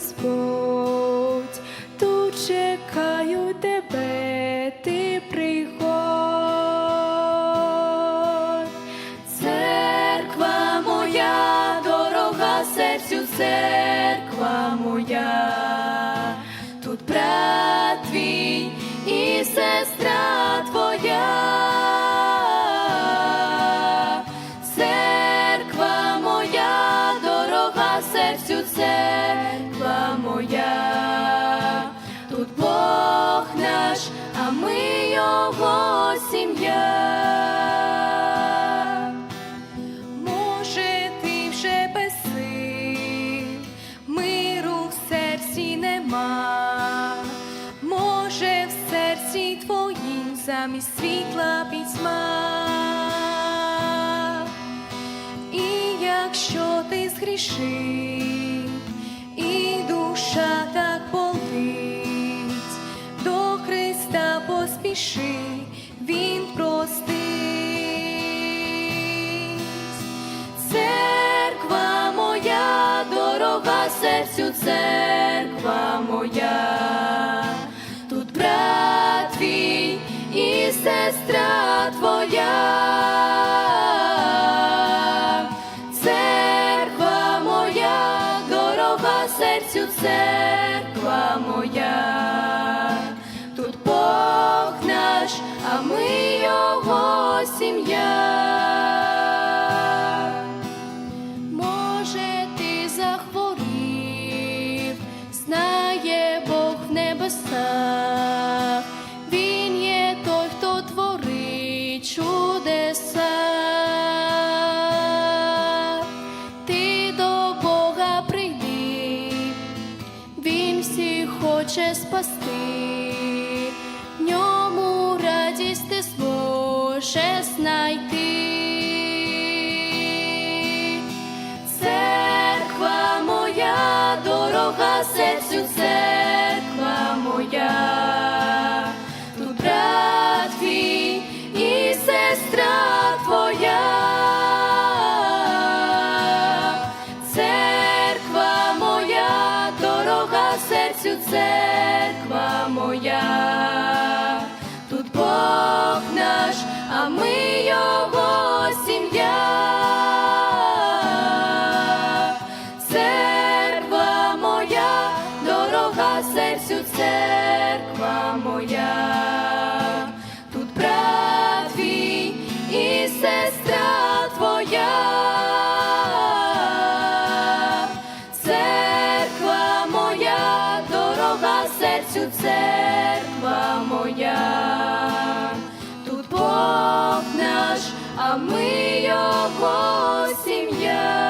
Господь, тут чекаю тебе, ти приходь. Церква моя, дорога серцю, церква серці твоїм замість світла пітьма. І якщо ти згрішив, і душа так болить, до Христа поспіши, Він простить. Церква моя, дорога серцю, церква сестра твоя. Церква моя, дорога серцю, церква моя, тут Бог наш, а ми його сім'я. Може, ти захворів, знає Бог в хоче спасти, в ньому радість ти зможе знайти. Церква моя, дорога серцю, церква тут Бог наш, а ми його сім'я. Церква моя, дорога серцю, церква моя, тут брат і сестра твоя. Церква моя, ми його сім'я.